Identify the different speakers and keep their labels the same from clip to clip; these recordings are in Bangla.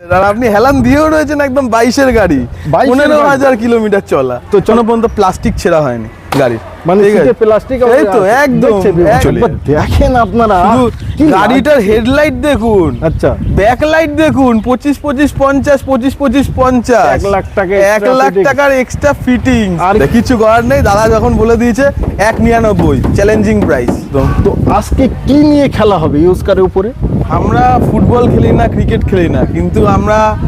Speaker 1: আর আপনি হেলান দিয়েও রয়েছেন একদম বাইশের গাড়ি। পনেরো হাজার কিলোমিটার চলা। তো চলো। পর্যন্ত প্লাস্টিক ছেঁড়া হয়নি গাড়ির।
Speaker 2: মানে
Speaker 1: ঠিক
Speaker 2: সিটে
Speaker 1: আছে?
Speaker 2: প্লাস্টিক
Speaker 1: এই তো একদম
Speaker 2: দেখেন আপনারা।
Speaker 1: গাড়িটার হেডলাইট দেখুন।
Speaker 2: আচ্ছা।
Speaker 1: দেখুন পঁচিশ পঁচিশ পঞ্চাশ পঁচিশ পঁচিশ পঞ্চাশ।
Speaker 2: এক লাখ টাকা
Speaker 1: এক লাখ টাকার এক্সট্রা ফিটিং আর
Speaker 2: আর-
Speaker 1: কিছু করার নেই দাদা যখন বলে দিয়েছে এক নিরানব্বই চ্যালেঞ্জিং প্রাইস
Speaker 2: তো আজকে কি নিয়ে খেলা হবে ইউজ কারের উপরে?
Speaker 1: আমরা ফুটবল খেলি না ক্রিকেট খেলি না কিন্তু আমরা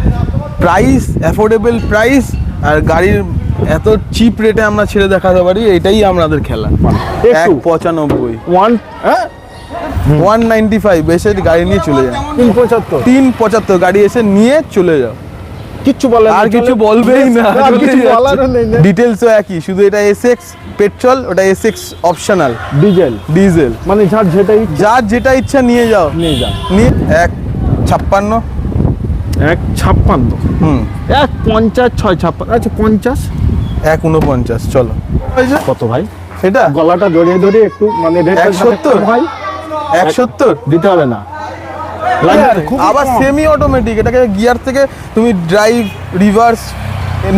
Speaker 1: প্রাইস অ্যাফোর্ডেবল প্রাইস আর গাড়ির এত চিপ রেটে আমরা ছেড়ে দেখাতে পারি এটাই আমাদের খেলা। এক পঁচানব্বই।
Speaker 2: ওয়ান? হ্যাঁ?
Speaker 1: ওয়ান নাইনটি ফাইভ এসে গাড়ি নিয়ে চলে যাও।
Speaker 2: তিন পঁচাত্তর।
Speaker 1: তিন পঁচাত্তর গাড়ি এসে নিয়ে চলে যাও।
Speaker 2: কিচ্ছু বলেন
Speaker 1: আর কিছু বলবেই না
Speaker 2: আর কিছু বলারও নেই না।
Speaker 1: একই শুধু এটা এসএক্স পেট্রোল ওটা এসএক্স অপশনাল
Speaker 2: ডিজেল
Speaker 1: ডিজেল
Speaker 2: মানে যার যেটাই
Speaker 1: যার যেটা ইচ্ছা নিয়ে যাও।
Speaker 2: নিয়ে যান
Speaker 1: নিয়ে এক ছাপ্পান্ন।
Speaker 2: এক ছাপ্পান্ন।
Speaker 1: হুম।
Speaker 2: এক পঞ্চাশ ছয় ছাপ্পান্ন। আচ্ছা পঞ্চাশ?
Speaker 1: এক উনপঞ্চাশ চলো।
Speaker 2: কত ভাই?
Speaker 1: এটা
Speaker 2: গলাটা জড়িয়ে ধরে একটু মানে
Speaker 1: এক সত্তর?
Speaker 2: ভাই
Speaker 1: এক সত্তর?
Speaker 2: দিতে হবে না।
Speaker 1: আবার সেমি অটোমেটিক এটাকে গিয়ার থেকে তুমি ড্রাইভ রিভার্স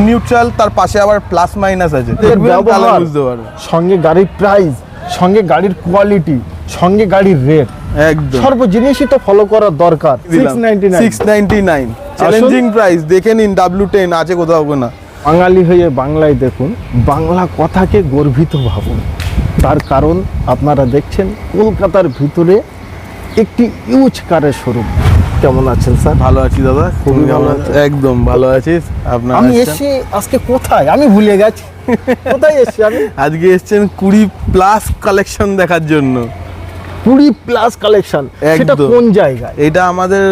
Speaker 1: নিউট্রাল তার পাশে আবার প্লাস মাইনাস আছে। বুঝতে
Speaker 2: সঙ্গে গাড়ির প্রাইস সঙ্গে গাড়ির কোয়ালিটি সঙ্গে গাড়ির রেট
Speaker 1: একদম।
Speaker 2: সর্ব জিনিসই তো ফলো করার দরকার। Six ninety
Speaker 1: six ninety nine challenging price দেখে নিন আছে কোথাও না
Speaker 2: বাঙালি হয়ে বাংলায় দেখুন বাংলা কথাকে গর্বিত ভাবুন। তার কারণ আপনারা দেখছেন কলকাতার ভিতরে একটি ইউজ কারের শোরুম কেমন আছেন স্যার
Speaker 1: ভালো আছি দাদা।
Speaker 2: খুবই ভালো
Speaker 1: আছো? একদম ভালো আছিস আপনার
Speaker 2: আমি? এসে আজকে কোথায়? আমি ভুলে গেছি। কোথায় এসছি আমি?
Speaker 1: আজকে এসেছেন কুড়ি প্লাস কালেকশন দেখার জন্য।
Speaker 2: কুড়ি প্লাস কালেকশন সেটা। কোন জায়গায়?
Speaker 1: এটা আমাদের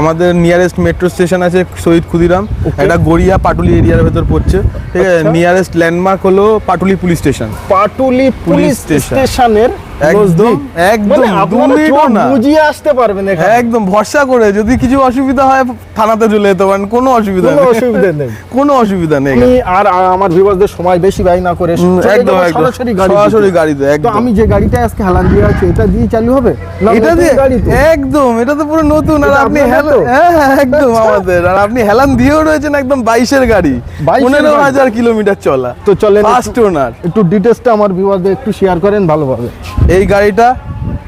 Speaker 1: আমাদের নিয়ারেস্ট মেট্রো স্টেশন আছে শহীদ ক্ষুদিরাম. এটা গড়িয়া পাটুলি এরিয়ার ভেতর পড়ছে। ঠিক আছে?
Speaker 2: আচ্ছা।
Speaker 1: নিয়ারেস্ট ল্যান্ডমার্ক হলো Patuli police station
Speaker 2: Patuli police
Speaker 1: station.
Speaker 2: স্টেশনের
Speaker 1: একদম, একদম, দু
Speaker 2: আপনারা
Speaker 1: মিনিটও
Speaker 2: চোখ
Speaker 1: না।
Speaker 2: বুঝিয়ে আসতে পারবেন
Speaker 1: একদম ভরসা করে যদি কিছু অসুবিধা হয় থানাতে চলে যেতে পারেন কোনো অসুবিধা নেই।
Speaker 2: অসুবিধা নেই।
Speaker 1: কোনো অসুবিধা নেই
Speaker 2: আমি আর আর আমার ভিউয়ারদের সময় বেশি ব্যয় না করে
Speaker 1: একদম
Speaker 2: সরাসরি গাড়ি
Speaker 1: সরাসরি গাড়িতে একদম।
Speaker 2: আমি যে গাড়িটা আজকে হালান দিয়ে আছে এটা দিয়ে চালু হবে?
Speaker 1: এটা দিয়ে
Speaker 2: তো?
Speaker 1: একদম এটা তো পুরো নতুন। আর আপনি হ্যাঁ হ্যাঁ একদম আমাদের। আর আপনি হেলান দিয়েও রয়েছেন একদম বাইশের গাড়ি।
Speaker 2: 22
Speaker 1: পনেরো হাজার কিলোমিটার চলা।
Speaker 2: তো চলে
Speaker 1: ফার্স্ট
Speaker 2: একটু-
Speaker 1: ওনার
Speaker 2: একটু ডিটেলসটা আমার ভিউয়ারদের একটু শেয়ার করেন ভালোভাবে।
Speaker 1: এই গাড়িটা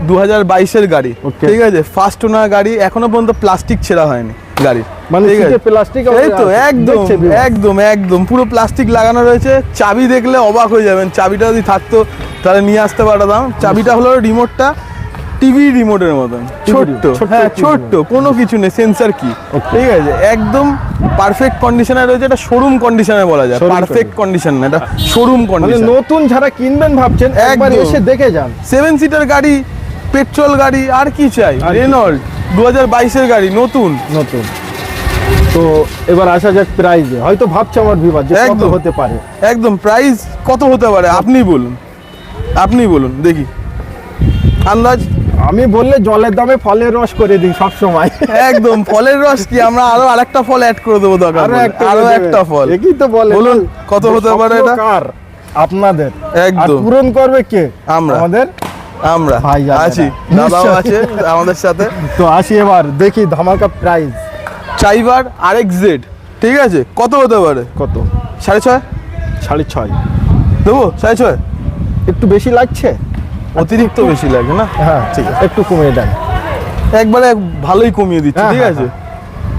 Speaker 1: দু হাজার বাইশের গাড়ি ঠিক আছে? ফার্স্ট ওনার গাড়ি এখনও পর্যন্ত প্লাস্টিক ছেঁড়া হয়নি গাড়ির
Speaker 2: মানে
Speaker 1: ঠিক
Speaker 2: সিটে প্লাস্টিক
Speaker 1: এই তো একদম একদম একদম পুরো প্লাস্টিক লাগানো রয়েছে। চাবি দেখলে অবাক হয়ে যাবেন চাবিটা যদি থাকতো তাহলে নিয়ে আসতে পারতাম। চাবিটা হলো রিমোটটা টিভি রিমোটের মতন। ছোট্ট। হ্যাঁ ছোট্ট। কোনো কিছু নেই সেন্সার কি ঠিক আছে? একদম পারফেক্ট কন্ডিশনে রয়েছে এটা শোরুম কন্ডিশনে বলা যায়। পারফেক্ট কন্ডিশন না এটা শোরুম
Speaker 2: মানে
Speaker 1: কন্ডিশন
Speaker 2: নতুন যারা কিনবেন ভাবছেন একবার এসে দেখে যান।
Speaker 1: সেভেন সিটার গাড়ি পেট্রোল গাড়ি আর কি চাই? রেনল্ড দু হাজার বাইশের গাড়ি নতুন।
Speaker 2: নতুন। তো এবার আসা যাক প্রাইজে হয়তো ভাবছে আমার ভিউয়ার যে কত
Speaker 1: একদম।
Speaker 2: হতে পারে।
Speaker 1: একদম প্রাইস কত হতে পারে? আপনি বলুন। আপনি বলুন দেখি। আন্দাজ?
Speaker 2: আমি বললে জলের দামে ফলের রস করে দিই সব সময়।
Speaker 1: একদম ফলের রস কি? আমরা আরও আরেকটা ফল অ্যাড করে দেবো দরকার আরও
Speaker 2: একটা।
Speaker 1: ফল।
Speaker 2: একই তো বলে
Speaker 1: বলুন, কত হতে পারে এটা?
Speaker 2: কার? আপনাদের।
Speaker 1: একদম।
Speaker 2: পূরণ করবে কে?
Speaker 1: আমরা।
Speaker 2: আমাদের?
Speaker 1: আমরা।
Speaker 2: ভাই
Speaker 1: আছি। দাদাও আছে আমাদের সাথে।
Speaker 2: তো আসি এবার দেখি ধামাকা প্রাইস
Speaker 1: চাইবার আর এক্স জেড ঠিক আছে? কত হতে পারে?
Speaker 2: কত?
Speaker 1: সাড়ে ছয়?
Speaker 2: সাড়ে ছয়।
Speaker 1: দেবো? সাড়ে ছয়?
Speaker 2: একটু বেশি লাগছে?
Speaker 1: অতিরিক্ত বেশি লাগে না?
Speaker 2: হ্যাঁ। ঠিক আছে। একটু কমিয়ে দেন।
Speaker 1: একবারে ভালোই কমিয়ে দিচ্ছি
Speaker 2: হ্যাঁ,
Speaker 1: ঠিক
Speaker 2: হ্যাঁ,
Speaker 1: আছে?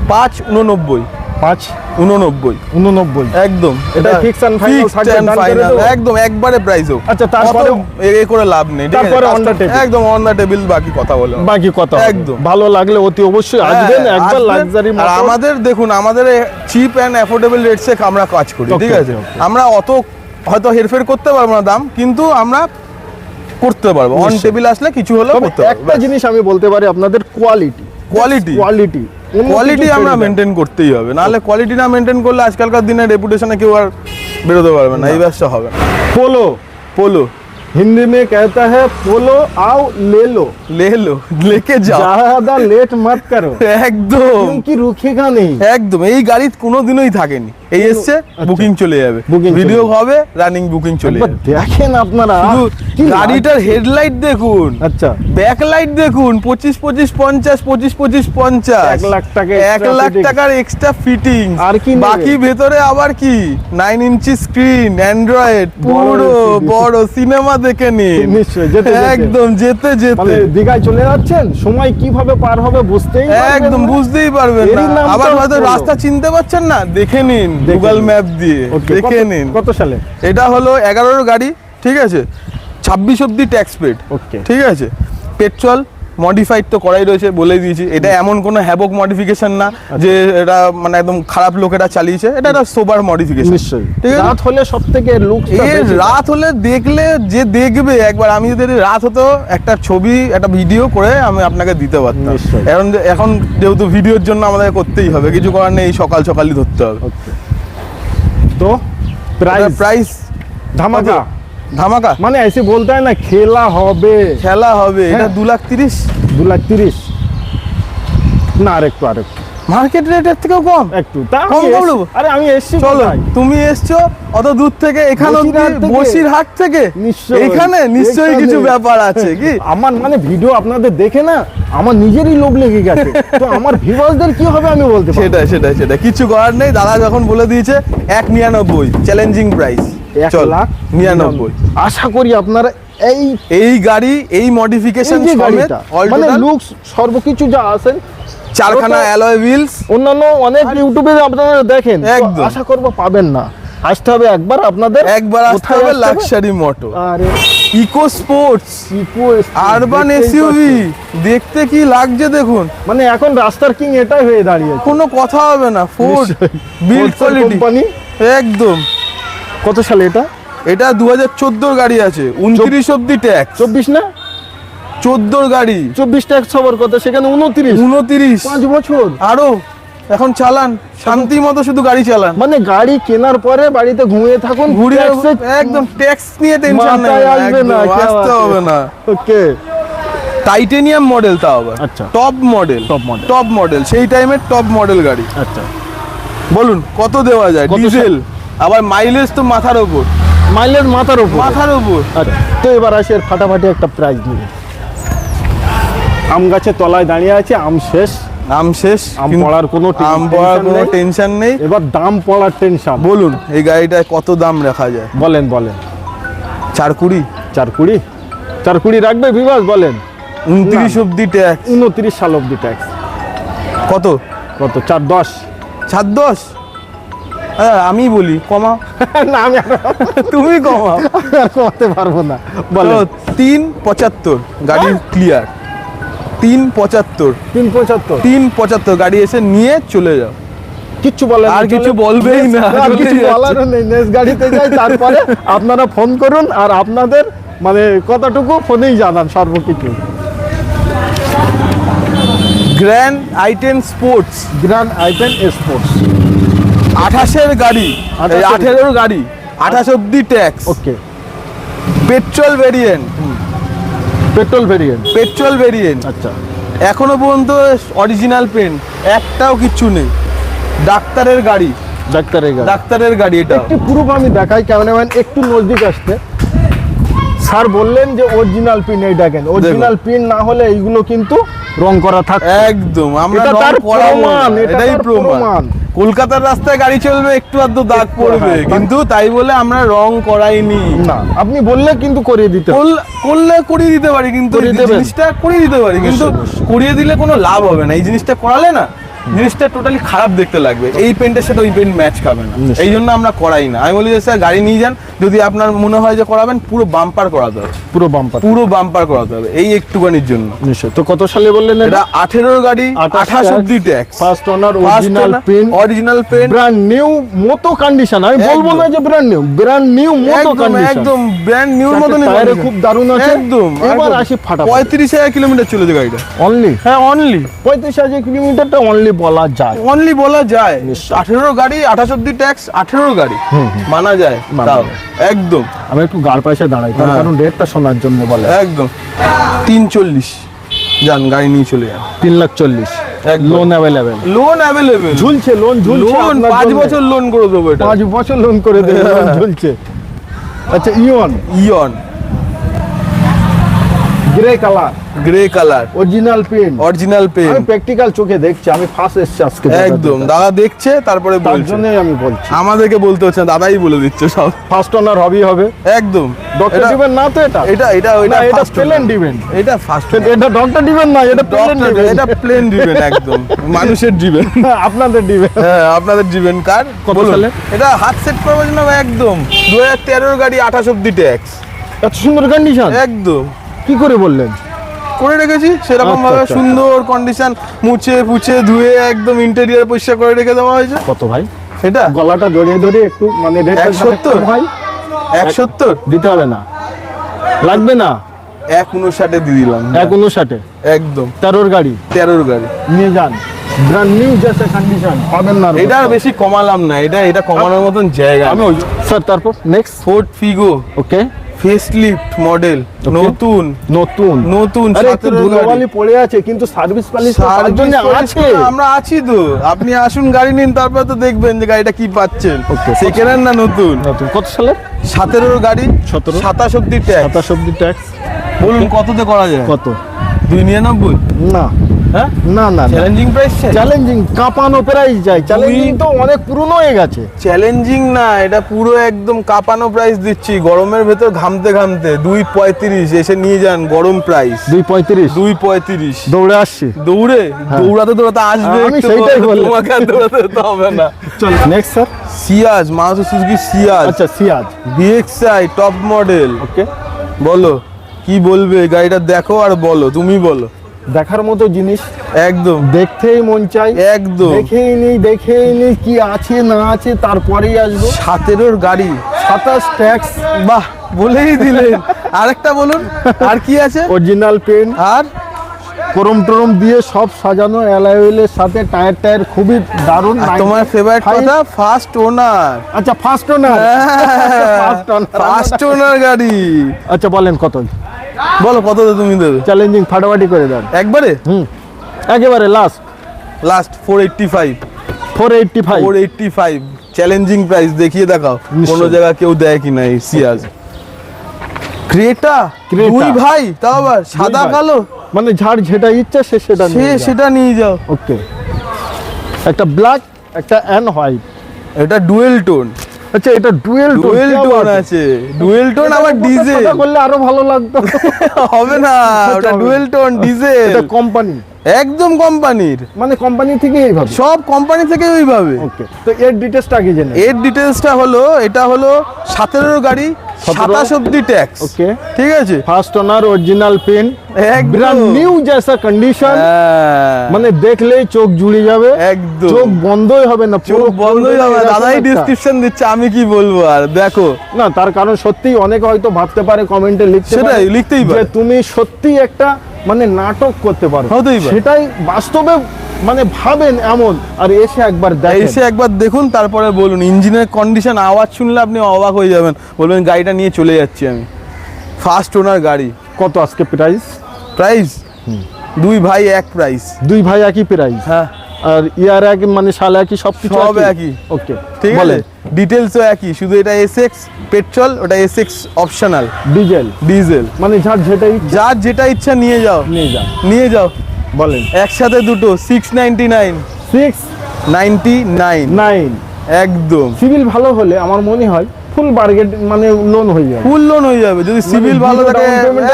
Speaker 1: পাঁচ উননব্বই।
Speaker 2: পাঁচ
Speaker 1: উননব্বই।
Speaker 2: উননব্বই।
Speaker 1: একদম।
Speaker 2: এটা and করে
Speaker 1: final, একদম একবারে প্রাইস হোক।
Speaker 2: আচ্ছা, তারপরে-
Speaker 1: এ করে লাভ নেই ঠিক আছে?
Speaker 2: তারপরে the
Speaker 1: Customer-
Speaker 2: table।
Speaker 1: একদম অন দ্য টেবিল বাকি কথা বলে
Speaker 2: বাকি কথা
Speaker 1: একদম।
Speaker 2: ভালো লাগলে অতি অবশ্যই আসবেন
Speaker 1: হ্যাঁ,
Speaker 2: একবার লাক্সারি
Speaker 1: আর আমাদের দেখুন আমাদের চিপ অ্যান্ড অ্যাফোর্ডেবল রেটসে আমরা কাজ করি ঠিক আছে. আমরা অত হয়তো হেরফের করতে পারব না দাম কিন্তু আমরা করতে পারব। অন টেবিল আসলে কিছু হলেও করতে পারব।
Speaker 2: একটা জিনিস আমি বলতে পারি আপনাদের কোয়ালিটি
Speaker 1: কোয়ালিটি
Speaker 2: কোয়ালিটি
Speaker 1: কোয়ালিটি আমরা মেনটেন করতেই হবে। নাহলে কোয়ালিটি না মেনটেন করলে আজকালকার দিনে রেপুটেশনে কেউ আর বেরোতে পারবে না। এই ব্যবসা হবে
Speaker 2: পোলো
Speaker 1: পোলো
Speaker 2: हिंदी में कहता है पोलो आओ ले लो
Speaker 1: লে লো লেকে যাও
Speaker 2: ज्यादा लेट मत करो
Speaker 1: একদম
Speaker 2: क्योंकि रुकेगा नहीं
Speaker 1: একদম এই গাড়ি কোনোদিনই থাকেনি এই এসছে বুকিং চলে যাবে
Speaker 2: Booking চলে
Speaker 1: ভিডিও
Speaker 2: যাবে।
Speaker 1: হবে রানিং বুকিং চলে
Speaker 2: একবার
Speaker 1: যাবে
Speaker 2: দেখেন আপনারা
Speaker 1: শুধু
Speaker 2: কি
Speaker 1: গাড়িটার হেডলাইট দেখুন
Speaker 2: আচ্ছা
Speaker 1: ব্যাকলাইট দেখুন পঁচিশ পঁচিশ পঞ্চাশ পঁচিশ পঁচিশ পঞ্চাশ
Speaker 2: এক লাখ টাকা
Speaker 1: এক
Speaker 2: extra
Speaker 1: লাখ
Speaker 2: fitting।
Speaker 1: টাকার এক্সট্রা ফিটিং
Speaker 2: আর কি নেবে?
Speaker 1: বাকি ভেতরে আবার কি নাইন ইঞ্চি স্ক্রিন অ্যান্ড্রয়েড
Speaker 2: বড়
Speaker 1: পুরো
Speaker 2: LCD
Speaker 1: বড় সিনেমা দেখে নিন।
Speaker 2: নিশ্চয়ই, যেতে যেতে।
Speaker 1: একদম যেতে যেতে।
Speaker 2: দীঘায় চলে যাচ্ছেন সময় কীভাবে পার হবে বুঝতেই পারবেন
Speaker 1: একদম বুঝতেই পারবেন না। আবার হয়তো রাস্তা চিনতে পারছেন না দেখে নিন গুগল ম্যাপ দিয়ে দেখে নিন।
Speaker 2: কত সালে?
Speaker 1: এটা হলো এগারোর গাড়ি ঠিক আছে? ছাব্বিশ অব্দি ট্যাক্স পেড
Speaker 2: ওকে
Speaker 1: ঠিক আছে? পেট্রোল মডিফাইড তো করাই রয়েছে বলে দিয়েছি। এটা এমন কোনো হ্যাবক মডিফিকেশন না। যে এটা মানে একদম খারাপ লোকেরা চালিয়েছে এটা একটা সোবার মডিফিকেশন
Speaker 2: নিশ্চয়ই।
Speaker 1: ঠিক আছে?
Speaker 2: রাত হলে সব থেকে লুক
Speaker 1: রাত হলে দেখলে যে দেখবে একবার আমি যদি রাত হতো একটা ছবি একটা ভিডিও করে আমি আপনাকে দিতে পারতাম। এখন এখন যেহেতু ভিডিওর জন্য আমাদের করতেই হবে কিছু করার নেই সকাল সকালই ধরতে হবে।
Speaker 2: তো প্রাইস
Speaker 1: প্রাইস
Speaker 2: ধামাকা।
Speaker 1: ধামাকা?
Speaker 2: মানে এসে বলতে হয় না খেলা হবে।
Speaker 1: খেলা হবে এটা
Speaker 2: হ্যাঁ।
Speaker 1: দু লাখ তিরিশ?
Speaker 2: দু লাখ তিরিশ। না আরেকটু আরেকটু
Speaker 1: মার্কেট রেটের থেকেও কম?
Speaker 2: একটু আরে আমি এসছি
Speaker 1: চলো তুমি এসছো অত দূর থেকে এখানে
Speaker 2: বসির
Speaker 1: হাট থেকে? এখানে? নিশ্চয়ই কিছু ব্যাপার আছে কি?
Speaker 2: আমার মানে ভিডিও আপনাদের দেখে না আমার নিজেরই লোভ লেগে গেছে। তো আমার ভিউয়ার্সদের কি হবে আমি বলতে
Speaker 1: সেটাই সেটাই সেটাই। কিছু করার নেই দাদা যখন বলে দিয়েছে এক নিরানব্বই চ্যালেঞ্জিং প্রাইস
Speaker 2: এক লাখ
Speaker 1: নিরানব্বই।
Speaker 2: আশা করি আপনারা এই
Speaker 1: এই গাড়ি এই মডিফিকেশন
Speaker 2: গাড়িটা মানে লুকস সর্বকিছু যা আছেন
Speaker 1: চারখানা অ্যালয় হুইলস
Speaker 2: অন্যান্য অনেক ইউটিউবে আপনারা দেখেন। আশা করব পাবেন না। আসতে হবে একবার আপনাদের
Speaker 1: একবার আসতে হবে লাক্সারি মোটো
Speaker 2: আরে eco
Speaker 1: sports
Speaker 2: eco
Speaker 1: urban
Speaker 2: SUV
Speaker 1: দেখতে কি লাগছে দেখুন?
Speaker 2: মানে এখন রাস্তার কিং এটাই হয়ে দাঁড়িয়েছে।
Speaker 1: কোনো কথা হবে না ফোর্ড বিল্ড কোয়ালিটি
Speaker 2: কোম্পানি
Speaker 1: একদম।
Speaker 2: কত সালে এটা?
Speaker 1: এটা দু হাজার গাড়ি আছে উনত্রিশ অব্দি ট্যাক্স
Speaker 2: চব্বিশ না?
Speaker 1: চোদ্দোর গাড়ি।
Speaker 2: চব্বিশ ট্যাক্স খবর কথা সেখানে উনত্রিশ।
Speaker 1: উনত্রিশ।
Speaker 2: পাঁচ বছর।
Speaker 1: আরও এখন চালান শান্তি মতো শুধু গাড়ি চালান।
Speaker 2: মানে গাড়ি কেনার পরে বাড়িতে ঘুমিয়ে থাকুন ট্যাক্সে-
Speaker 1: একদম ট্যাক্স নিয়ে টেনশন নেই
Speaker 2: আসবে না,
Speaker 1: আসতে হবে না।
Speaker 2: ওকে
Speaker 1: টাইটেনিয়াম মডেল তাও আবার।
Speaker 2: আচ্ছা।
Speaker 1: Top model
Speaker 2: Top model।
Speaker 1: Top model সেই টাইমের টপ মডেল গাড়ি।
Speaker 2: আচ্ছা।
Speaker 1: বলুন কত দেওয়া যায়? ডিজেল আবার মাইলেজ তো মাথার ওপর
Speaker 2: মাইলেজ মাথার উপর।
Speaker 1: মাথার ওপর
Speaker 2: আচ্ছা তো এবার আসি এর ফাটাফাটি একটা প্রাইজ নিয়ে। আম গাছের তলায় দাঁড়িয়ে আছে আম শেষ।
Speaker 1: আম শেষ
Speaker 2: আম পড়ার কোনো
Speaker 1: আম পড়ার কোনো টেনশন নেই।
Speaker 2: এবার দাম পড়ার টেনশন
Speaker 1: বলুন এই গাড়িটায় কত দাম রাখা যায়?
Speaker 2: বলেন বলেন।
Speaker 1: চার কুড়ি
Speaker 2: চার কুড়ি চার কুড়ি রাখবে বিভাস বলেন।
Speaker 1: উনত্রিশ অব্দি ট্যাক্স
Speaker 2: উনত্রিশ সাল অব্দি ট্যাক্স
Speaker 1: কত?
Speaker 2: কত? চার দশ।
Speaker 1: চার দশ? আমি বলি কমা।
Speaker 2: না আমি
Speaker 1: তুমি কমা।
Speaker 2: আর কমাতে পারব না। বলো
Speaker 1: তিন পঁচাত্তর গাড়ি ক্লিয়ার তিন পঁচাত্তর।
Speaker 2: তিন পঁচাত্তর।
Speaker 1: তিন পঁচাত্তর গাড়ি এসে নিয়ে চলে যাও।
Speaker 2: কিচ্ছু বলেন
Speaker 1: আর কিছু বলবেই না,
Speaker 2: আর কিছু। বলারও নেই নেক্সট গাড়িতে যাই তারপরে আপনারা ফোন করুন আর আপনাদের মানে কতটুকু ফোনেই জানান সর্বকিছু।
Speaker 1: Grand i ten
Speaker 2: sports grand
Speaker 1: i ten sports
Speaker 2: আঠাশের গাড়ি।
Speaker 1: আঠেরোর গাড়ি। আঠাশ অব্দি tax
Speaker 2: okay
Speaker 1: petrol variant
Speaker 2: petrol variant
Speaker 1: petrol variant
Speaker 2: আচ্ছা।
Speaker 1: এখনও পর্যন্ত অরিজিনাল পেন একটাও কিচ্ছু নেই। ডাক্তারের গাড়ি।
Speaker 2: ডাক্তারের গাড়ি।
Speaker 1: ডাক্তারের গাড়ি এটা।
Speaker 2: একটু পুরো আমি দেখাই ক্যামেরাম্যান একটু নজদিক আসতে। স্যার বললেন যে অরিজিনাল পিন এই দেখেন। অরিজিনাল পিন না হলে এইগুলো কিন্তু রং করা থাকে
Speaker 1: একদম আমরা
Speaker 2: তার প্রমাণ,
Speaker 1: এটাই প্রমাণ। কলকাতার রাস্তায় গাড়ি চলবে একটু আধটু দাগ পড়বে।
Speaker 2: হ্যাঁ,
Speaker 1: কিন্তু তাই বলে আমরা রং করাইনি।
Speaker 2: না আপনি বললে কিন্তু করিয়ে দিতে।
Speaker 1: করলে- করিয়ে দিতে পারি কিন্তু? জিনিসটা করিয়ে দিতে পারি। কিন্তু করিয়ে দিলে কোনো লাভ হবে না। এই জিনিসটা করালে না জিনিসটা টোটালি খারাপ দেখতে লাগবে। এই পেন্টের সাথে ওই পেন্ট ম্যাচ খাবে না। এই জন্য আমরা করাই না। আমি বলি যে স্যার গাড়ি নিয়ে যান। যদি আপনার মনে হয় যে করাবেন পুরো বাম্পার করাতে হবে।
Speaker 2: পুরো বাম্পার
Speaker 1: পুরো বাম্পার করাতে হবে। এই একটুখানির জন্য।
Speaker 2: নিশ্চয় তো কত সালে বললেন
Speaker 1: এটা? আঠেরোর গাড়ি আঠাশ অব্দি tax
Speaker 2: first owner original pin
Speaker 1: original pen
Speaker 2: brand new মতো কন্ডিশন আমি বলব না যে ব্র্যান্ড নিউ ব্র্যান্ড নিউ মতো কন্ডিশন
Speaker 1: একদম। ব্র্যান্ড নিউর
Speaker 2: চারটে
Speaker 1: মতনই
Speaker 2: টায়ারে খুব দারুণ আছে।
Speaker 1: একদম
Speaker 2: এবার। আসি।
Speaker 1: পঁয়ত্রিশ হাজার কিলোমিটার চলেছে গাড়িটা।
Speaker 2: অনলি
Speaker 1: হ্যাঁ অনলি
Speaker 2: পঁয়ত্রিশ হাজার কিলোমিটারটা অনলি বলা যায়।
Speaker 1: অনলি বলা যায়। আঠেরো গাড়ি আঠাশ অব্দি ট্যাক্স আঠেরো গাড়ি। মানা যায়। তাও। একদম।
Speaker 2: আমি একটু গাড় পাশে দাঁড়াই তার
Speaker 1: হ্যাঁ।
Speaker 2: কারণ রেটটা শোনার জন্য বলে।
Speaker 1: একদম। তিন চল্লিশ যান গাড়ি নিয়ে চলে যান।
Speaker 2: তিন লাখ চল্লিশ। লোন অ্যাভেলেবেল
Speaker 1: লোন অ্যাভেলেবেল
Speaker 2: ঝুলছে লোন ঝুলছে
Speaker 1: লোন পাঁচ বছর লোন করে দেবো এটা।
Speaker 2: পাঁচ বছর লোন করে দেবে লোন ঝুলছে। আচ্ছা ইয়ন
Speaker 1: ইয়ন
Speaker 2: grey colour
Speaker 1: grey colour
Speaker 2: original pen
Speaker 1: original pen
Speaker 2: আমি প্র্যাকটিক্যাল চোখে দেখছি আমি ফার্স্ট এসছি আজকে
Speaker 1: একদম। দাদা দেখছে তারপরে
Speaker 2: তার জন্যই আমি বলছি।
Speaker 1: আমাদেরকে বলতে হচ্ছে না দাদাই বলে দিচ্ছে সব।
Speaker 2: ফার্স্ট ওনার হবি হবে।
Speaker 1: একদম।
Speaker 2: ডক্টর
Speaker 1: এটা-
Speaker 2: দিবেন না তো এটা?
Speaker 1: এটা এটা ওইটা
Speaker 2: এটা প্লেন। দিবেন
Speaker 1: এটা ফার্স্ট
Speaker 2: এটা ডক্টর দিবেন না এটা প্লেন দিবেন
Speaker 1: এটা প্লেন দিবেন একদম। মানুষের দিবেন
Speaker 2: আপনাদের দিবেন
Speaker 1: হ্যাঁ আপনাদের দিবেন কার?
Speaker 2: কত। সালে?
Speaker 1: এটা হাত সেট করব না একদম। দু হাজার তেরোর গাড়ি আঠাশ অব্দি ট্যাক্স
Speaker 2: এত সুন্দর কন্ডিশন
Speaker 1: একদম।
Speaker 2: কি করে বললেন?
Speaker 1: করে রেখেছি সেরকম
Speaker 2: আচ্ছা,
Speaker 1: ভাবে
Speaker 2: আচ্ছা।
Speaker 1: সুন্দর কন্ডিশন মুছে পুছে ধুয়ে একদম ইন্টেরিয়ার পরিষ্কার করে রেখে দেওয়া হয়েছে।
Speaker 2: কত ভাই?
Speaker 1: এটা?
Speaker 2: গলাটা ধরে ধরে একটু মানে
Speaker 1: এক সত্তর?
Speaker 2: ভাই।
Speaker 1: এক সত্তর?
Speaker 2: দিতে হবে না। লাগবে না?
Speaker 1: এক উনষাটে দিয়ে দিলাম।
Speaker 2: এক উনষাটে?
Speaker 1: একদম।
Speaker 2: তেরোর গাড়ি?
Speaker 1: তেরোর গাড়ি।
Speaker 2: নিয়ে যান। ব্র্যান্ড নিউ জাস্ট কন্ডিশন পাবেন না
Speaker 1: এটা বেশি কমালাম না এটা এটা কমানোর মতন জায়গা
Speaker 2: আমি ওই স্যার তারপর next
Speaker 1: Ford Figo
Speaker 2: okay
Speaker 1: face lift model নতুন।
Speaker 2: নতুন।
Speaker 1: নতুন
Speaker 2: আরে একটু
Speaker 1: 17 গাড়ি।
Speaker 2: ধুলোবালি পড়ে আছে কিন্তু সার্ভিস পালিশ তার জন্য আছে।
Speaker 1: আমরা আছি তো। আপনি আসুন গাড়ি নিন তারপর তো দেখবেন যে গাড়িটা কি পাচ্ছেন। সেকেন্ড হ্যান্ড না নতুন?
Speaker 2: নতুন। কত সালে?
Speaker 1: সতেরোর গাড়ি
Speaker 2: 17
Speaker 1: সাতাশ অব্দি ট্যাক্স
Speaker 2: সাতাশ অব্দি ট্যাক্স
Speaker 1: বলুন কততে করা যায়?
Speaker 2: কত?
Speaker 1: দুই নিরানব্বই?
Speaker 2: না।
Speaker 1: হ্যাঁ?
Speaker 2: না না
Speaker 1: চ্যালেঞ্জিং প্রাইস
Speaker 2: চ্যালেঞ্জিং কাঁপানো প্রাইস যায়। চ্যালেঞ্জিং তো অনেক পুরনো হয়ে গেছে।
Speaker 1: চ্যালেঞ্জিং না এটা পুরো একদম কাঁপানো প্রাইস দিচ্ছি। গরমের ভেতর ঘামতে ঘামতে দুই পঁয়ত্রিশ এসে নিয়ে যান গরম প্রাইস
Speaker 2: দুই পঁয়ত্রিশ?
Speaker 1: দুই পঁয়ত্রিশ।
Speaker 2: দৌড়ে আসছি।
Speaker 1: দৌড়ে? দৌড়াতে দৌড়াতে আসবে
Speaker 2: আমি সেইটাই বললাম।
Speaker 1: তোমাকে দৌড়াতে হবে না।
Speaker 2: চল next sir
Speaker 1: Ciaz Maruti Suzuki Ciaz.
Speaker 2: আচ্ছা Ciaz.
Speaker 1: VXI top model
Speaker 2: okay
Speaker 1: বলো কি বলবে? গাড়িটা দেখো আর বলো তুমি বলো।
Speaker 2: দেখার মতো জিনিস।
Speaker 1: একদম।
Speaker 2: দেখতেই মন চাই।
Speaker 1: একদম।
Speaker 2: দেখেই নি দেখেই নি কি আছে না আছে তারপরেই আসব।
Speaker 1: সতেরোর গাড়ি।
Speaker 2: সাতাশ ট্যাক্স।
Speaker 1: বাহ বলেই দিলেন। আরেকটা বলুন আর কি আছে?
Speaker 2: অরিজিনাল পেন
Speaker 1: আর?
Speaker 2: করম টরম দিয়ে সব সাজানো অ্যালাইওয়েলের সাথে টায়ার টায়ার খুবই দারুণ।
Speaker 1: তোমার ফেভারিট কথা ফার্স্ট ওনার
Speaker 2: আচ্ছা ফার্স্ট ওনার।
Speaker 1: ফার্স্ট ওনার গাড়ি।
Speaker 2: আচ্ছা বলেন কত?
Speaker 1: বলো কত তুমি দেবে?
Speaker 2: চ্যালেঞ্জিং ফাটাফাটি করে দাও।
Speaker 1: একবারে?
Speaker 2: হুম একেবারে last
Speaker 1: last four eighty five
Speaker 2: four eighty five
Speaker 1: four eighty five challenging price দেখিয়ে দেখাও। কোনো জায়গা কেউ দেয় কি না এই সিয়াজ ক্রেটা
Speaker 2: Creta।
Speaker 1: দুই ভাই তাও আবার সাদা কালো।
Speaker 2: মানে ঝাড় যেটা ইচ্ছা সে সেটা
Speaker 1: সে সেটা নিয়ে যাও।
Speaker 2: ওকে একটা ব্ল্যাক একটা অ্যান হোয়াইট
Speaker 1: এটা ডুয়েল টোন
Speaker 2: আচ্ছা এটা ডুয়েল
Speaker 1: ডুয়েল টোন আছে? ডুয়েল টোন আবার ডিজেল।
Speaker 2: করলে আরও ভালো লাগতো।
Speaker 1: হবে না ওটা ডুয়েল টোন ডিজেল।
Speaker 2: এটা কোম্পানি?
Speaker 1: একদম কোম্পানির।
Speaker 2: মানে কোম্পানি থেকে এইভাবে?
Speaker 1: সব কোম্পানি থেকে ওইভাবে।
Speaker 2: ওকে তো এর ডিটেলসটা আগে জেনে
Speaker 1: এর ডিটেলসটা হলো এটা হলো সতেরোর গাড়ি সাতাশ অব্দি ট্যাক্স
Speaker 2: ওকে
Speaker 1: ঠিক আছে?
Speaker 2: ফার্স্ট ওনার অরিজিনাল পেন
Speaker 1: একদম।
Speaker 2: নিউ জैसा কন্ডিশন
Speaker 1: হ্যাঁ।
Speaker 2: মানে দেখলেই চোখ জুড়ে যাবে।
Speaker 1: একদম।
Speaker 2: চোখ বন্ধই হবে না
Speaker 1: চোখ
Speaker 2: পুরো
Speaker 1: বন্ধই হবে দাদাই ডিসক্রিপশন দিচ্ছে আমি কি বলব আর? দেখো।
Speaker 2: না তার কারণ সত্যি অনেকে হয়তো ভাবতে পারে কমেন্টে লিখতে
Speaker 1: সেটাই, লিখতেই পারে।
Speaker 2: তুমি সত্যি একটা মানে নাটক করতে পারো। সেটাই বাস্তবে মানে ভাবেন এমন আর এসে একবার দেখেন।
Speaker 1: এসে একবার দেখুন তারপরে বলুন ইঞ্জিনের কন্ডিশন আওয়াজ শুনলে আপনি অবাক হয়ে যাবেন। বলবেন গাড়িটা নিয়ে চলে যাচ্ছি আমি। ফার্স্ট ওনার গাড়ি।
Speaker 2: কত আজকে প্রাইস
Speaker 1: প্রাইস দুই ভাই এক প্রাইস
Speaker 2: দুই ভাই একই প্রাইস
Speaker 1: হ্যাঁ।
Speaker 2: আর ইয়ার এক মানে সাল একই সব কিছু
Speaker 1: সব একই।
Speaker 2: ওকে
Speaker 1: ঠিক আছে? ডিটেলসও একই শুধু এটা এসএক্স পেট্রোল ওটা এসএক্স অপশনাল
Speaker 2: ডিজেল
Speaker 1: ডিজেল
Speaker 2: মানে যার যেটাই
Speaker 1: যার যেটা ইচ্ছা নিয়ে যাও।
Speaker 2: নিয়ে যাও।
Speaker 1: নিয়ে যাও।
Speaker 2: বলেন।
Speaker 1: একসাথে দুটো six ninety nine
Speaker 2: six
Speaker 1: ninety nine
Speaker 2: nine
Speaker 1: একদম।
Speaker 2: সিভিল ভালো হলে আমার মনে হয় ফুল বার্গেট মানে লোন হয়ে যাবে।
Speaker 1: ফুল লোন হয়ে যাবে। যদি সিভিল ভালো থাকে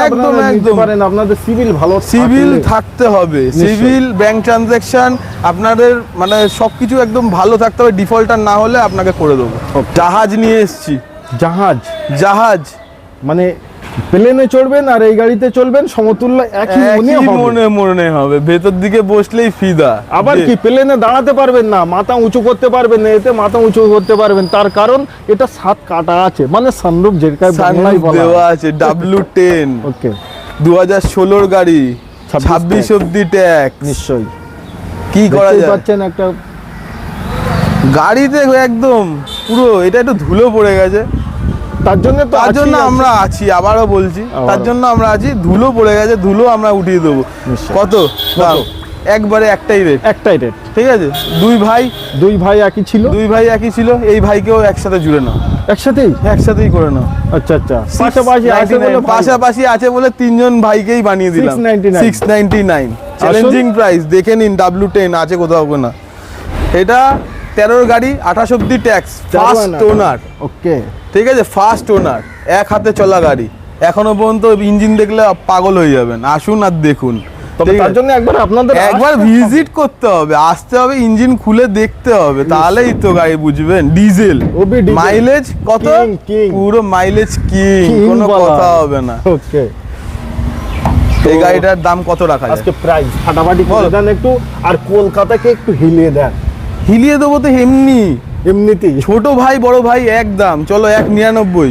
Speaker 1: একদম একদম।
Speaker 2: পারেন আপনাদের সিভিল ভালো
Speaker 1: সিভিল থাকতে হবে। সিভিল ব্যাংক ট্রানজ্যাকশন আপনাদের মানে সবকিছু একদম ভালো থাকতে হবে। ডিফল্টার না হলে আপনাকে করে দেবো। জাহাজ নিয়ে এসেছি।
Speaker 2: জাহাজ?
Speaker 1: জাহাজ।
Speaker 2: মানে প্লেনে চড়বেন আর এই গাড়িতে চলবেন সমতুল্য একই মনে হবে।
Speaker 1: মনে মনে হবে। ভেতর দিকে বসলেই ফিদা।
Speaker 2: আবার কি প্লেনে দাঁড়াতে পারবেন না মাথা উঁচু করতে পারবেন না এতে মাথা উঁচু করতে পারবেন। তার কারণ এটা সাত কাটা আছে মানে সানরূপ যেটা বাংলায় বলা
Speaker 1: দেওয়া আছে ডাব্লু টেন
Speaker 2: ওকে।
Speaker 1: দু হাজার ষোলোর গাড়ি
Speaker 2: 26
Speaker 1: ছাব্বিশ অব্দি ট্যাক্স
Speaker 2: নিশ্চয়ই।
Speaker 1: কি করা যায়?
Speaker 2: পাচ্ছেন একটা
Speaker 1: গাড়িতে একদম পুরো এটা একটু ধুলো পড়ে গেছে।
Speaker 2: তার জন্য তো
Speaker 1: তার জন্য আমরা আছি। আবারও বলছি তার জন্য আমরা আছি ধুলো পড়ে গেছে ধুলো আমরা উঠিয়ে দেবো। কত? দাম একবারে একটাই রেট
Speaker 2: একটাই রেট
Speaker 1: ঠিক আছে? দুই ভাই
Speaker 2: দুই ভাই একই ছিল?
Speaker 1: দুই ভাই একই ছিল এই ভাইকেও একসাথে জুড়ে নাও।
Speaker 2: একসাথেই?
Speaker 1: একসাথেই করে নাও।
Speaker 2: আচ্ছা আচ্ছা। পাশাপাশি আছে বলে
Speaker 1: পাশাপাশি আছে বলে তিনজন ভাইকেই বানিয়ে দিলাম।
Speaker 2: 699
Speaker 1: six ninety nine challenging price দেখে নিন ডাব্লু টেন আছে কোথাও না। এটা তেরোর গাড়ি আঠাশ অব্দি ট্যাক্স ফার্স্ট ওনার
Speaker 2: ওকে
Speaker 1: ঠিক আছে ফার্স্ট ওনার এক হাতে চলা গাড়ি। এখনও পর্যন্ত ইঞ্জিন দেখলে পাগল হয়ে যাবেন। আসুন আর দেখুন।
Speaker 2: তার জন্য একবার আপনাদের
Speaker 1: একবার ভিজিট করতে হবে আসতে হবে ইঞ্জিন খুলে দেখতে হবে। তাহলেই তো গাড়ি বুঝবেন। ডিজেল মাইলেজ কত. পুরো মাইলেজ কিং কোনো কথা হবে না।
Speaker 2: ওকে
Speaker 1: এই গাড়িটার দাম কত রাখা
Speaker 2: আজকে প্রাইস ফাটাফাটি করে দেন একটু আর কলকাতাকে একটু হিলিয়ে দেন।
Speaker 1: হিলিয়ে দেবো তো এমনি
Speaker 2: এমনিতেই।
Speaker 1: ছোট ভাই বড় ভাই এক দাম চলো এক নিরানব্বই।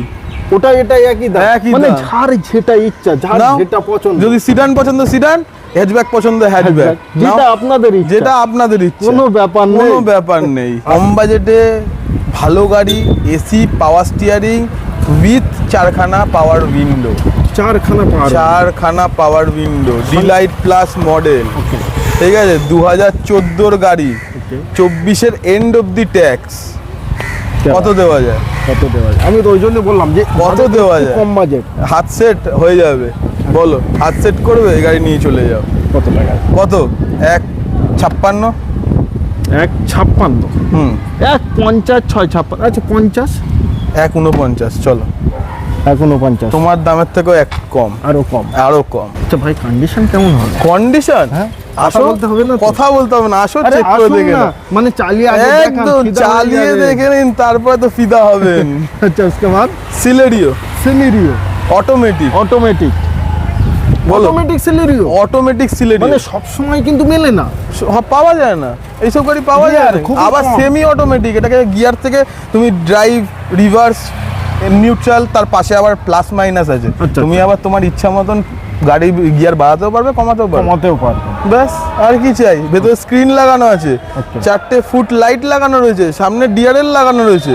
Speaker 2: ওটা এটা একই দাম।
Speaker 1: একই
Speaker 2: মানে। যার যেটা ইচ্ছা যার। যেটা পছন্দ।
Speaker 1: যদি সিডান পছন্দ সিডান হ্যাচব্যাক পছন্দ হ্যাচব্যাক
Speaker 2: যেটা আপনাদের ইচ্ছা।
Speaker 1: যেটা আপনাদের ইচ্ছা।
Speaker 2: কোনো ব্যাপার নেই।
Speaker 1: কোনো ব্যাপার নেই। কম বাজেটে ভালো গাড়ি এসি পাওয়ার স্টিয়ারিং উইথ চারখানা পাওয়ার উইন্ডো
Speaker 2: চারখানা পার
Speaker 1: চারখানা power window delight plus
Speaker 2: model
Speaker 1: ঠিক আছে? দু হাজার চোদ্দোর গাড়ি।
Speaker 2: ওকে
Speaker 1: চব্বিশের এন্ড অফ দি ট্যাক্স কত দেওয়া যায়?
Speaker 2: কত দেওয়া যায়? আমি তো ওই জন্য বললাম যে
Speaker 1: কত দেওয়া যায়?
Speaker 2: কম বাজেট
Speaker 1: হাত সেট হয়ে যাবে। বলো হাত সেট করবে এই গাড়ি নিয়ে চলে যাও।
Speaker 2: কত টাকা?
Speaker 1: কত? এক ছাপ্পান্ন?
Speaker 2: এক ছাপ্পান্ন?
Speaker 1: হুম।
Speaker 2: এক পঞ্চাশ ছয় ছাপ্পান্ন। আচ্ছা পঞ্চাশ?
Speaker 1: এক উনপঞ্চাশ চলো।
Speaker 2: এখনও পঞ্চাশ
Speaker 1: তোমার দামের থেকেও এক কম।
Speaker 2: আরও কম।
Speaker 1: আরও কম।
Speaker 2: আচ্ছা ভাই কন্ডিশন কেমন হবে?
Speaker 1: কন্ডিশন
Speaker 2: হ্যাঁ,
Speaker 1: আসো
Speaker 2: কথা বলতে হবে না তো?
Speaker 1: কথা বলতে হবে না আসো
Speaker 2: আরে
Speaker 1: চেক করে
Speaker 2: আসুন
Speaker 1: দেখে
Speaker 2: না,
Speaker 1: নাও।
Speaker 2: মানে চালিয়ে আগে দেখান,
Speaker 1: একদম
Speaker 2: ফিদা হয়ে
Speaker 1: চালিয়ে
Speaker 2: যাবে।
Speaker 1: দেখে নিন তারপরে তো ফিদা হবেন
Speaker 2: আচ্ছা उसके बाद
Speaker 1: সিলেরিও
Speaker 2: সিলেরিও
Speaker 1: অটোমেটিক
Speaker 2: অটোমেটিক
Speaker 1: বলো
Speaker 2: অটোমেটিক সিলেরিও
Speaker 1: অটোমেটিক সিলেরিও
Speaker 2: মানে সব সময় কিন্তু মেলে না
Speaker 1: পাওয়া যায় না এইসব গাড়ি পাওয়া যায়
Speaker 2: Gear
Speaker 1: না
Speaker 2: খুবই
Speaker 1: আবার
Speaker 2: কম।
Speaker 1: সেমি অটোমেটিক এটাকে গিয়ার থেকে তুমি ড্রাইভ রিভার্স নিউট্রাল তার পাশে আবার প্লাস মাইনাস আছে
Speaker 2: আচ্ছা,
Speaker 1: তুমি আবার তোমার ইচ্ছা মতন গাড়ি গিয়ার বাড়াতেও পারবে কমাতেও পারবে।
Speaker 2: কমাতেও পারবে।
Speaker 1: ব্যাস আর কি চাই? ভেতরে স্ক্রিন লাগানো আছে চারটে ফুট লাইট লাগানো রয়েছে সামনে ডিআরএল লাগানো রয়েছে।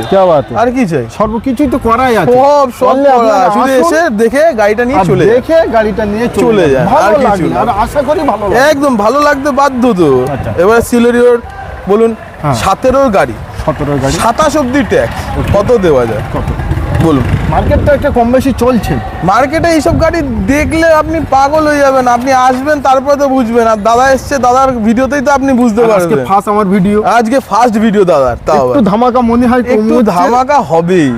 Speaker 1: আর কি চাই?
Speaker 2: সর্বকিছুই তো করাই আছে।
Speaker 1: সব সব। শুধু এসে দেখে গাড়িটা নিয়ে চলে।
Speaker 2: দেখে গাড়িটা নিয়ে
Speaker 1: চলে
Speaker 2: যায়
Speaker 1: আর কিছু
Speaker 2: আর আশা করি ভালো লাগবে।
Speaker 1: একদম ভালো লাগতে বাধ্য তো।
Speaker 2: আচ্ছা।
Speaker 1: এবার সিলেরিওর বলুন
Speaker 2: হ্যাঁ।
Speaker 1: সাতেরোর গাড়ি।
Speaker 2: সতেরো গাড়ি।
Speaker 1: সাতাশ অব্দি ট্যাক্স কত দেওয়া যায়?
Speaker 2: কত?
Speaker 1: বলুন।
Speaker 2: মার্কেট তো একটা কম বেশি চলছে।
Speaker 1: মার্কেটে এইসব গাড়ি দেখলে আপনি পাগল হয়ে যাবেন। আপনি আসবেন তারপরে তো বুঝবেন। আর দাদা এসছে দাদার ভিডিওতেই তো আপনি বুঝতে পারবেন।
Speaker 2: ফার্স্ট আমার ভিডিও
Speaker 1: আজকে ফার্স্ট ভিডিও দাদার তাও
Speaker 2: একটু ধামাকা মনে হয়
Speaker 1: একটু ধামাকা হবেই।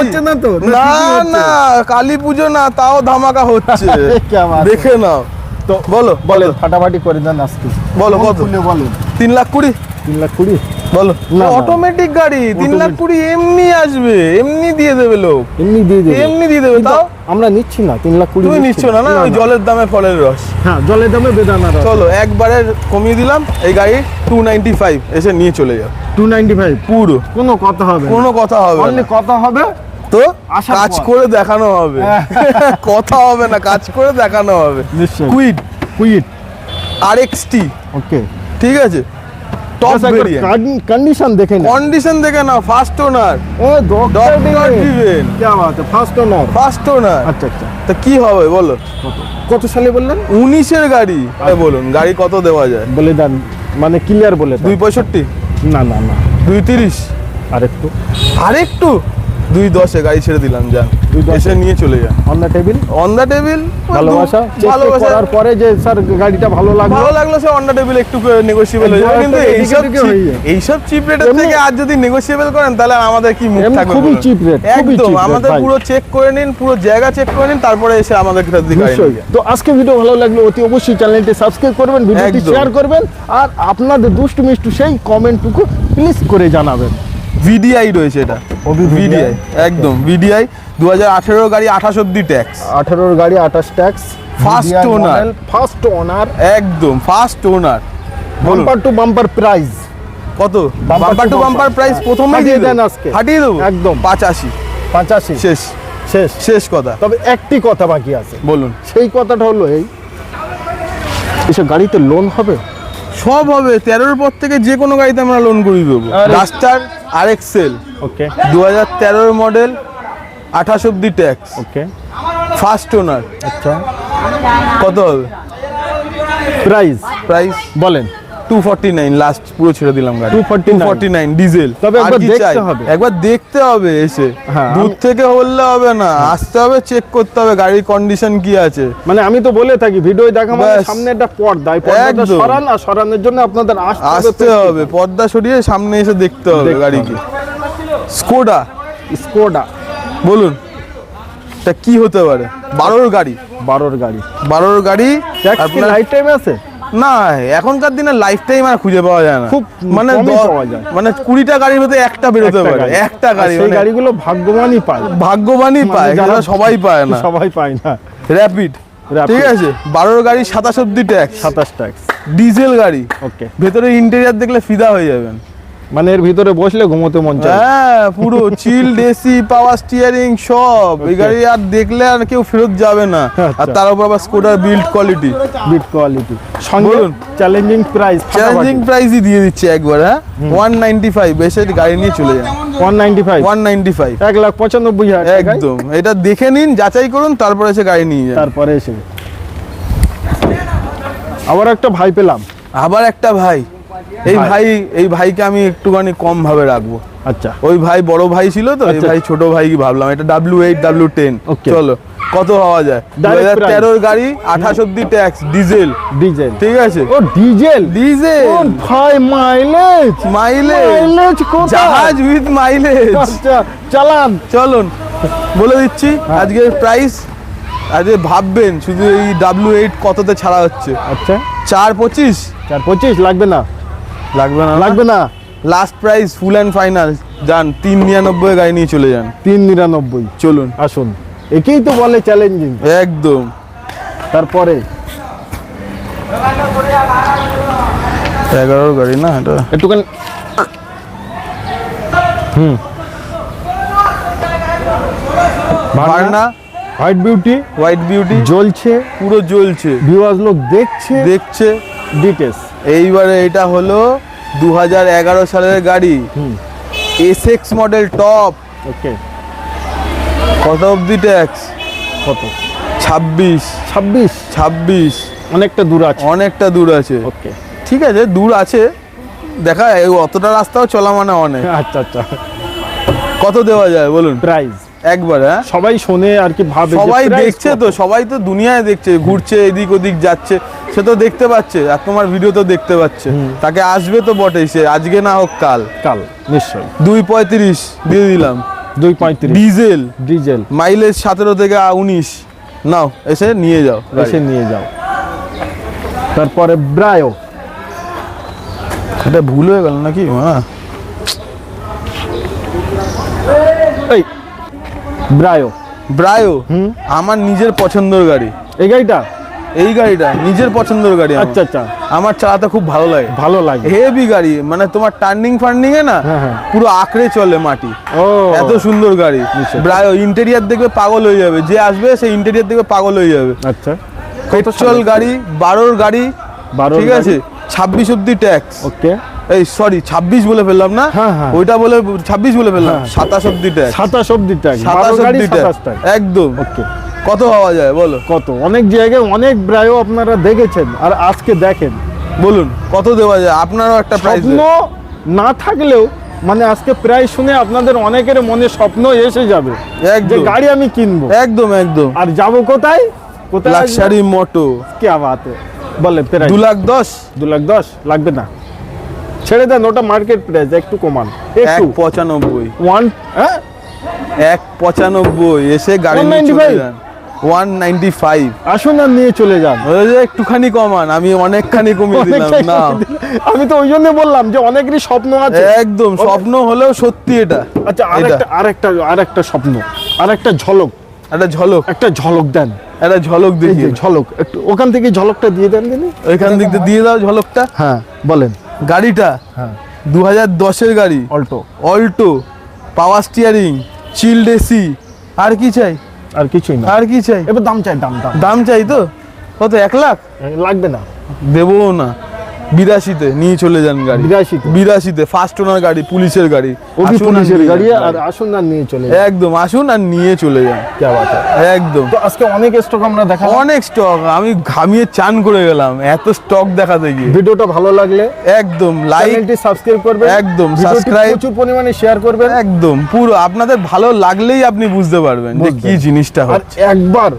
Speaker 2: হচ্ছে না তো? না
Speaker 1: না কালী পুজো না তাও ধামাকা হচ্ছে। দেখে নাও।
Speaker 2: তো
Speaker 1: বলো
Speaker 2: বলো। ফাটাফাটি করে দেন আজকে।
Speaker 1: বলো কত?
Speaker 2: বলো
Speaker 1: তিন লাখ কুড়ি?
Speaker 2: তিন লাখ কুড়ি?
Speaker 1: বলো। অটোমেটিক গাড়ি তিন লাখ। কুড়ি এমনি আসবে এমনি দিয়ে দেবে লোক।
Speaker 2: এমনি দিয়ে দেবে।
Speaker 1: এমনি দিয়ে দেবে তাও?
Speaker 2: আমরা নিচ্ছি না তিন লাখ কুড়ি
Speaker 1: তুমি নিচ্ছ না না। ওই জলের দামে ফলের রস।
Speaker 2: হ্যাঁ জলের দামে বেদানা
Speaker 1: চলো একবারে কমিয়ে দিলাম এই গাড়ি টু নাইনটি ফাইভ এসে নিয়ে চলে যাও।
Speaker 2: টু নাইনটি ফাইভ
Speaker 1: পুরো।
Speaker 2: কোনো কথা হবে
Speaker 1: কোনো কথা হবে
Speaker 2: অনলি কথা হবে
Speaker 1: তো কাজ করে দেখানো হবে।
Speaker 2: হ্যাঁ।
Speaker 1: কথা হবে না কাজ করে দেখানো হবে। কুইড
Speaker 2: কুইট
Speaker 1: আর এক্সটি
Speaker 2: ওকে
Speaker 1: ঠিক আছে?
Speaker 2: কন্ডিশন দেখে না
Speaker 1: কন্ডিশন দেখে না ফার্স্ট ওনার
Speaker 2: ও
Speaker 1: ডক্টর ডিভেন
Speaker 2: কি বাত ফার্স্ট ওনার
Speaker 1: ফার্স্ট ওনার
Speaker 2: আচ্ছা আচ্ছা।
Speaker 1: তো কি হবে বলো?
Speaker 2: কত সালে বললেন?
Speaker 1: উনিশের গাড়ি। আচ্ছা। বলুন গাড়ি কত দেওয়া যায়?
Speaker 2: বলে মানে ক্লিয়ার বলে
Speaker 1: দুই পঁয়ষট্টি?
Speaker 2: না না না।
Speaker 1: দুই তিরিশ?
Speaker 2: আরেকটু।
Speaker 1: আরেকটু? দুই দশে গাড়ি ছেড়ে দিলাম যান। এসে নিয়ে চলে যান।
Speaker 2: On the table
Speaker 1: on the table
Speaker 2: ভালোবাসা?
Speaker 1: ভালোবাসা।
Speaker 2: করার পরে যে স্যার গাড়িটা ভালো লাগল?
Speaker 1: ভালো লাগল সে অন দ্য টেবিল একটু নেগোসিয়েবল হয়ে যাবে। কিন্তু এইসব এইসব চিপ রেটের থেকে আর যদি নেগোসিয়েবল করেন তাহলে আমাদের কি মুখ থাকবে
Speaker 2: খুবই rate, খুবই
Speaker 1: একদম আমাদের পুরো চেক করে নিন পুরো জায়গা চেক করে নিন তারপরে এসে আমাদের কাছে যান।
Speaker 2: তো আজকে ভিডিও ভালো লাগল অতি অবশ্যই চ্যানেলটি সাবস্ক্রাইব করবেন ভিডিওটি শেয়ার করবেন আর আপনাদের দুষ্টু মিষ্টু সেই কমেন্টটুকু প্লিজ করে জানাবেন।
Speaker 1: ভিডিআই রয়েছে এটা? ভিডিআই একদম ভিডিআই দু হাজার আঠেরো গাড়ি আঠাশ অব্দি ট্যাক্স
Speaker 2: আঠারোর গাড়ি আঠাশ tax
Speaker 1: First owner
Speaker 2: first owner
Speaker 1: একদম first owner
Speaker 2: bumper to bumper price
Speaker 1: কত?
Speaker 2: Bumper to bumper.
Speaker 1: প্রাইস। প্রথমে দিয়ে
Speaker 2: দেন
Speaker 1: দেন
Speaker 2: আজকে।
Speaker 1: হাঁটিয়ে দেবো?
Speaker 2: একদম।
Speaker 1: পাঁচাশি।
Speaker 2: পঁচাশি।
Speaker 1: শেষ।
Speaker 2: শেষ।
Speaker 1: শেষ কথা।
Speaker 2: তবে একটি কথা বাকি আছে।
Speaker 1: বলুন।
Speaker 2: সেই কথাটা হলো এই। এসব গাড়িতে লোন হবে?
Speaker 1: সব হবে তেরোর পর থেকে যে কোনো গাড়িতে আমরা লোন করিয়ে দেবো। ডাস্টার আর এক্সেল
Speaker 2: ওকে
Speaker 1: দু হাজার তেরোর মডেল আঠাশ অব্দি ট্যাক্স
Speaker 2: ওকে
Speaker 1: ফার্স্ট ওনার
Speaker 2: আচ্ছা।
Speaker 1: কত হবে?
Speaker 2: প্রাইস
Speaker 1: প্রাইস
Speaker 2: বলেন।
Speaker 1: টু ফর্টি নাইন লাস্ট পুরো ছেড়ে দিলাম গাড়ি।
Speaker 2: 249
Speaker 1: ফর্টি নাইন ডিজেল
Speaker 2: তবে একবার দেখতে হবে।
Speaker 1: একবার দেখতে হবে এসে।
Speaker 2: হ্যাঁ,
Speaker 1: দূর থেকে বললে হবে না। আসতে হবে চেক করতে হবে গাড়ির কন্ডিশন কি আছে।
Speaker 2: মানে আমি তো বলে থাকি ভিডিও দেখা মানে সামনে একটা পর্দা। পর্দাটা সরান আর সরানোর জন্য আপনাদের আসতে হবে
Speaker 1: পর্দা সরিয়ে সামনে এসে দেখতে হবে গাড়িকে। স্কোডা
Speaker 2: স্কোডা
Speaker 1: বলুন তা কি হতে পারে? বারোর গাড়ি।
Speaker 2: বারোর গাড়ি।
Speaker 1: বারোর গাড়ি
Speaker 2: লাইফ টাইম আছে।
Speaker 1: না এখনকার দিনে লাইফ টাইম আর খুঁজে পাওয়া যায় না।
Speaker 2: খুব
Speaker 1: মানে। মানে কুড়িটা গাড়ির মধ্যে একটা বেরোতে পারে একটা গাড়ি
Speaker 2: সেই
Speaker 1: মানে
Speaker 2: গাড়িগুলো ভাগ্যবানই পায়।
Speaker 1: ভাগ্যবানই
Speaker 2: মানে
Speaker 1: পায়
Speaker 2: যারা
Speaker 1: সবাই পায় না।
Speaker 2: সবাই পায় না।
Speaker 1: র্যাপিড। ঠিক আছে? বারোর গাড়ি সাতাশ অব্দি ট্যাক্স
Speaker 2: সাতাশ ট্যাক্স
Speaker 1: ডিজেল গাড়ি।
Speaker 2: ওকে
Speaker 1: ভেতরে ইন্টেরিয়ার দেখলে ফিদা হয়ে যাবেন।
Speaker 2: মানে এর ভিতরে বসলে ঘুমোতে মন চায়।
Speaker 1: হ্যাঁ পুরো চিল এসি পাওয়ার স্টিয়ারিং সব। এই গাড়ি আর দেখলে আর কেউ ফেরত যাবে না। আর
Speaker 2: আচ্ছা।
Speaker 1: তার উপর আবার স্কোডার বিল্ড কোয়ালিটি
Speaker 2: বিল্ড কোয়ালিটি সঙ্গে চ্যালেঞ্জিং প্রাইস
Speaker 1: চ্যালেঞ্জিং প্রাইসই দিয়ে দিচ্ছে একবার হ্যাঁ? ওয়ান নাইনটি ফাইভ এসে গাড়ি নিয়ে চলে যান
Speaker 2: one ninety five
Speaker 1: one ninety five
Speaker 2: এক লাখ পঁচানব্বই হাজার
Speaker 1: একদম। এটা দেখে নিন যাচাই করুন তারপরে এসে গাড়ি নিয়ে যান।
Speaker 2: তারপরে এসে। আবার একটা ভাই পেলাম।
Speaker 1: আবার একটা ভাই। এই
Speaker 2: ভাই।
Speaker 1: এই ভাইকে আমি একটুখানি কম ভাবে রাখব।
Speaker 2: আচ্ছা।
Speaker 1: ওই ভাই বড় ভাই ছিল তো এই
Speaker 2: আচ্ছা।
Speaker 1: ভাই ছোট ভাই কি ভাবলাম এটা ডাব্লিউ এইট ডাব্লিউ টেন চলো কত হওয়া যায়? দু হাজার। তেরোর গাড়ি আঠাশ অব্দি ট্যাক্স ডিজেল
Speaker 2: ডিজেল
Speaker 1: ঠিক আছে?
Speaker 2: ও ডিজেল
Speaker 1: ডিজেল
Speaker 2: ভাই মাইলেজ
Speaker 1: মাইলেজ জাহাজ উইথ মাইলেজ
Speaker 2: আচ্ছা চালান।
Speaker 1: চলুন বলে দিচ্ছি। আজকের প্রাইস আজকে ভাববেন শুধু এই ডাব্লিউ এইট কততে ছাড়া হচ্ছে?
Speaker 2: আচ্ছা।
Speaker 1: চার পঁচিশ?
Speaker 2: চার পঁচিশ লাগবে না।
Speaker 1: লাগবে না?
Speaker 2: লাগবে না।
Speaker 1: Last price full and final যান তিন নিরানব্বই গাড়ি নিয়ে চলে যান।
Speaker 2: তিন নিরানব্বই।
Speaker 1: চলুন।
Speaker 2: আসুন। একেই তো বলে চ্যালেঞ্জিং
Speaker 1: একদম।
Speaker 2: তারপরে?
Speaker 1: এগারোর গাড়ি না এটা?
Speaker 2: একটুখানি হুম।
Speaker 1: Verna
Speaker 2: white beauty
Speaker 1: white beauty
Speaker 2: জ্বলছে।
Speaker 1: পুরো জ্বলছে।
Speaker 2: ভিউয়ার্স লোক দেখছে।
Speaker 1: দেখছে।
Speaker 2: ডিটেলস
Speaker 1: এইবারে এটা হলো দু হাজার এগারো সালের গাড়ি। SX model top
Speaker 2: okay.
Speaker 1: কত অবধি ট্যাক্স
Speaker 2: কত?
Speaker 1: ছাব্বিশ।
Speaker 2: ছাব্বিশ?
Speaker 1: ছাব্বিশ।
Speaker 2: অনেকটা দূর আছে।
Speaker 1: অনেকটা দূর আছে।
Speaker 2: ওকে।
Speaker 1: ঠিক আছে দূর আছে। দেখা অতটা রাস্তাও চলা মানে অনেক।
Speaker 2: আচ্ছা আচ্ছা।
Speaker 1: কত দেওয়া যায় বলুন?
Speaker 2: প্রাইস
Speaker 1: একবার হ্যাঁ?
Speaker 2: সবাই শোনে আর কি ভাবে
Speaker 1: সবাই দেখছে তো সবাই তো দুনিয়ায় দেখছে ঘুরছে এদিক ওদিক যাচ্ছে। সে তো দেখতে পাচ্ছে আর তোমার ভিডিও তো দেখতে পাচ্ছে। তাকে আসবে তো বটেই সে আজকে না হোক কাল।
Speaker 2: কাল নিশ্চয়ই।
Speaker 1: দুই পঁয়ত্রিশ দিয়ে দিলাম।
Speaker 2: দুই পঁয়ত্রিশ।
Speaker 1: ডিজেল।
Speaker 2: ডিজেল।
Speaker 1: মাইলেজ সতেরো থেকে উনিশ। নাও এসে নিয়ে যাও।
Speaker 2: এসে নিয়ে যাও। তারপরে ব্রায়ো।
Speaker 1: এটা ভুল হয়ে গেল নাকি? হ্যাঁ
Speaker 2: এই ব্রায়ো।
Speaker 1: ব্রায়ো
Speaker 2: হুম।
Speaker 1: আমার নিজের পছন্দের গাড়ি।
Speaker 2: এই গাড়িটা?
Speaker 1: এই গাড়িটা নিজের পছন্দের গাড়ি
Speaker 2: আচ্ছা আচ্ছা।
Speaker 1: আমার চালাতে খুব ভালো লাগে।
Speaker 2: ভালো লাগে।
Speaker 1: হেভি গাড়ি মানে তোমার টার্নিং ফার্নিং এ না
Speaker 2: হ্যাঁ, হ্যাঁ।
Speaker 1: পুরো আঁকড়ে চলে মাটি।
Speaker 2: ও।
Speaker 1: এত সুন্দর গাড়ি। ইন্টেরিয়ার দেখবে পাগল হয়ে যাবে। যে আসবে সেই ইন্টেরিয়ার দেখবে পাগল হয়ে যাবে।
Speaker 2: আচ্ছা।
Speaker 1: পেট্রোল গাড়ি বারোর গাড়ি
Speaker 2: বারোর
Speaker 1: ঠিক আছে? ছাব্বিশ অব্দি ট্যাক্স
Speaker 2: ওকে।
Speaker 1: এই সরি ছাব্বিশ বলে ফেললাম না?
Speaker 2: হ্যাঁ।
Speaker 1: ওইটা বলে ছাব্বিশ বলে ফেললাম। সাতাশ অব্দি ট্যাক্স
Speaker 2: সাতাশ অব্দি ট্যাক্স
Speaker 1: সাতাশ অব্দি ট্যাক্স একদম।
Speaker 2: ওকে।
Speaker 1: কত হওয়া যায় বলো?
Speaker 2: কত? অনেক জায়গায় অনেক ব্রায়ো আপনারা দেখেছেন আর আজকে দেখেন।
Speaker 1: বলুন কত দেওয়া যায়? আপনারও একটা প্রাইস
Speaker 2: না থাকলেও মানে আজকে প্রায় শুনে আপনাদের অনেকের মনে স্বপ্ন এসে যাবে যে গাড়ি আমি কিনবো।
Speaker 1: একদম একদম।
Speaker 2: আর যাব কোথায়? কোথায়
Speaker 1: লাক্সারি মোটো
Speaker 2: কে বাতে বলে প্রায়।
Speaker 1: দু লাখ দশ?
Speaker 2: দু লাখ দশ? লাগবে না। ছেড়ে দেন ওটা মার্কেট প্রাইস একটু কমান। একটু।
Speaker 1: পঁচানব্বই।
Speaker 2: ওয়ান হ্যাঁ?
Speaker 1: এক পঁচানব্বই এসে গাড়ি নিয়ে চলে যান। One ninety five.
Speaker 2: আসুন আর নিয়ে চলে যান।
Speaker 1: একটুখানি কমান আমি অনেকখানি কমিয়ে দিলাম না
Speaker 2: আমি তো ওই জন্য বললাম যে অনেকেরই স্বপ্ন আছে।
Speaker 1: একদম স্বপ্ন হলেও সত্যি এটা।
Speaker 2: আচ্ছা
Speaker 1: এটা।
Speaker 2: আরেকটা আরেকটা আরেকটা স্বপ্ন। আরেকটা ঝলক।
Speaker 1: একটা ঝলক।
Speaker 2: একটা ঝলক দেন।
Speaker 1: একটা ঝলক দেখি
Speaker 2: ঝলক একটু ওখান থেকে ঝলকটা দিয়ে দেন দিনি
Speaker 1: ওইখান দিক দিয়ে দিয়ে দাও ঝলকটা।
Speaker 2: হ্যাঁ বলেন।
Speaker 1: গাড়িটা।
Speaker 2: হ্যাঁ।
Speaker 1: দু হাজার দশের গাড়ি।
Speaker 2: Alto
Speaker 1: Alto power steering chilled AC আর কি চাই?
Speaker 2: আর কিছুই না।
Speaker 1: আর কি চাই
Speaker 2: এবার দাম চাই দাম দাম।
Speaker 1: দাম চাই তো? কত এক লাখ?
Speaker 2: লাগবে না।
Speaker 1: দেবো না। বিরাশিতে নিয়ে চলে যান গাড়ি।
Speaker 2: বিরাশিতে
Speaker 1: বিরাশিতে ফার্স্ট ওনার গাড়ি পুলিশের গাড়ি
Speaker 2: পুলিশের গাড়ি আর আসুন আর নিয়ে চলে যান।
Speaker 1: একদম আসুন আর নিয়ে চলে যান।
Speaker 2: কি
Speaker 1: একদম।
Speaker 2: তো আজকে অনেক স্টক আমরা দেখা
Speaker 1: অনেক স্টক আমি ঘামিয়ে চান করে গেলাম এত স্টক দেখাতে গিয়ে।
Speaker 2: ভিডিওটা ভালো লাগলে
Speaker 1: একদম লাইক
Speaker 2: লাইকটি সাবস্ক্রাইব করবেন।
Speaker 1: একদম সাবস্ক্রাইব
Speaker 2: প্রচুর পরিমাণে শেয়ার করবেন।
Speaker 1: একদম পুরো আপনাদের ভালো লাগলেই আপনি বুঝতে পারবেন যে কি জিনিসটা হচ্ছে।
Speaker 2: একবার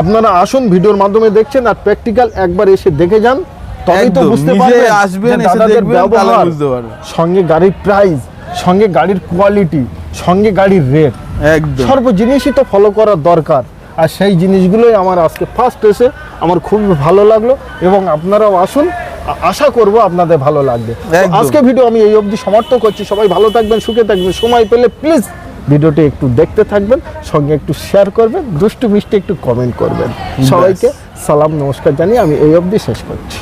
Speaker 2: আপনারা আসুন ভিডিওর মাধ্যমে দেখছেন আর প্র্যাকটিক্যাল একবার এসে দেখে যান। তবেই তো বুঝতে পারবেন
Speaker 1: আসবেন, এসে দেখবেন, তাহলে বুঝতে পারবেন।
Speaker 2: সঙ্গে গাড়ির প্রাইস সঙ্গে গাড়ির কোয়ালিটি সঙ্গে গাড়ির রেট
Speaker 1: একদম।
Speaker 2: সর্ব জিনিসই তো ফলো করার দরকার। আর সেই জিনিসগুলোই আমার আজকে ফার্স্ট এসে আমার খুব ভালো লাগল এবং আপনারাও আসুন আশা করব আপনাদের ভালো লাগবে। আজকে ভিডিও আমি এই অবধি সমর্থ করছি। সবাই ভালো থাকবেন সুখে থাকবেন। সময় পেলে প্লিজ ভিডিওটি একটু দেখতে থাকবেন সঙ্গে একটু শেয়ার করবেন দুষ্টু মিষ্টি একটু কমেন্ট করবেন। সবাইকে সালাম নমস্কার জানিয়ে আমি এই অবধি শেষ করছি।